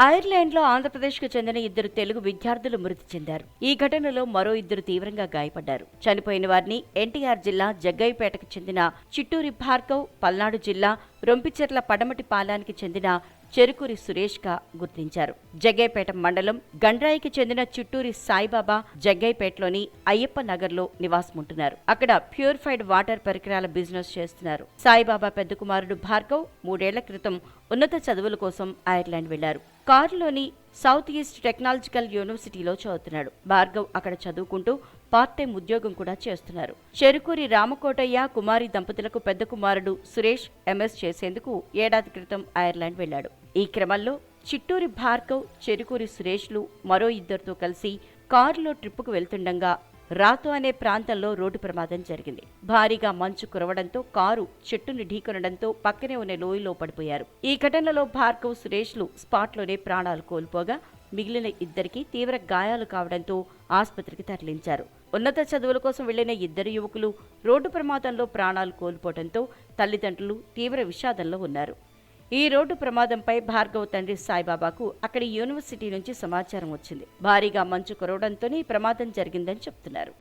ఐర్లాండ్లో ఆంధ్రప్రదేశ్కు చెందిన ఇద్దరు తెలుగు విద్యార్థులు మృతి చెందారు. ఈ ఘటనలో మరో ఇద్దరు తీవ్రంగా గాయపడ్డారు. చనిపోయిన వారిని ఎన్టీఆర్ జిల్లా జగ్గయ్యపేటకు చెందిన చిట్టూరి భార్గవ్ పల్నాడు జిల్లా రొంపిచెర్ల పడమటి పాలానికి చెందిన చెరుకూరి సురేష్గా గుర్తించారు. జగ్గైపేట మండలం గండ్రాయికి చెందిన చిట్టూరి సాయిబాబా జగ్గైపేటలోని అయ్యప్ప నగర్లో నివాసం నివాసముంటున్నారు. అక్కడ ప్యూరిఫైడ్ వాటర్ పరికరాల బిజినెస్ చేస్తున్నారు. సాయిబాబా పెద్ద కుమారుడు భార్గవ్ మూడేళ్ళ క్రితం ఉన్నత చదువుల కోసం ఐర్లాండ్ వెళ్ళారు కారులోని సౌత్ ఈస్ట్ టెక్నాలజికల్ యూనివర్సిటీలో చదువుతున్నాడు. భార్గవ్ అక్కడ చదువుకుంటూ పార్ట్ టైం ఉద్యోగం కూడా చేస్తున్నారు. చెరుకూరి రామకోటయ్య కుమారి దంపతులకు పెద్ద కుమారుడు సురేష్ ఎంఎస్ చేసేందుకు ఏడాది క్రితం ఐర్లాండ్ వెళ్ళాడు ఈ క్రమంలో చిట్టూరి భార్గవ్ చెరుకూరి సురేష్లు మరో ఇద్దరితో కలిసి కారులో ట్రిప్పుకు వెళ్తుండగా రాతో అనే ప్రాంతంలో రోడ్డు ప్రమాదం జరిగింది. భారీగా మంచు కురవడంతో కారు చెట్టును ఢీకొనడంతో పక్కనే ఉన్న లోయలో పడిపోయారు. ఈ ఘటనలో భార్గవ్ సురేష్లు స్పాట్లోనే ప్రాణాలు కోల్పోగా మిగిలిన ఇద్దరికి తీవ్ర గాయాలు కావడంతో ఆసుపత్రికి తరలించారు. ఉన్నత చదువుల కోసం వెళ్ళిన ఇద్దరు యువకులు రోడ్డు ప్రమాదంలో ప్రాణాలు కోల్పోవడంతో తల్లిదండ్రులు తీవ్ర విషాదంలో ఉన్నారు. ఈ రోడ్డు ప్రమాదంపై భార్గవ్ తండ్రి సాయిబాబాకు అక్కడి యూనివర్సిటీ నుంచి సమాచారం వచ్చింది. భారీగా మంచు కురవడంతోనే ఈ ప్రమాదం జరిగిందని చెప్తున్నారు.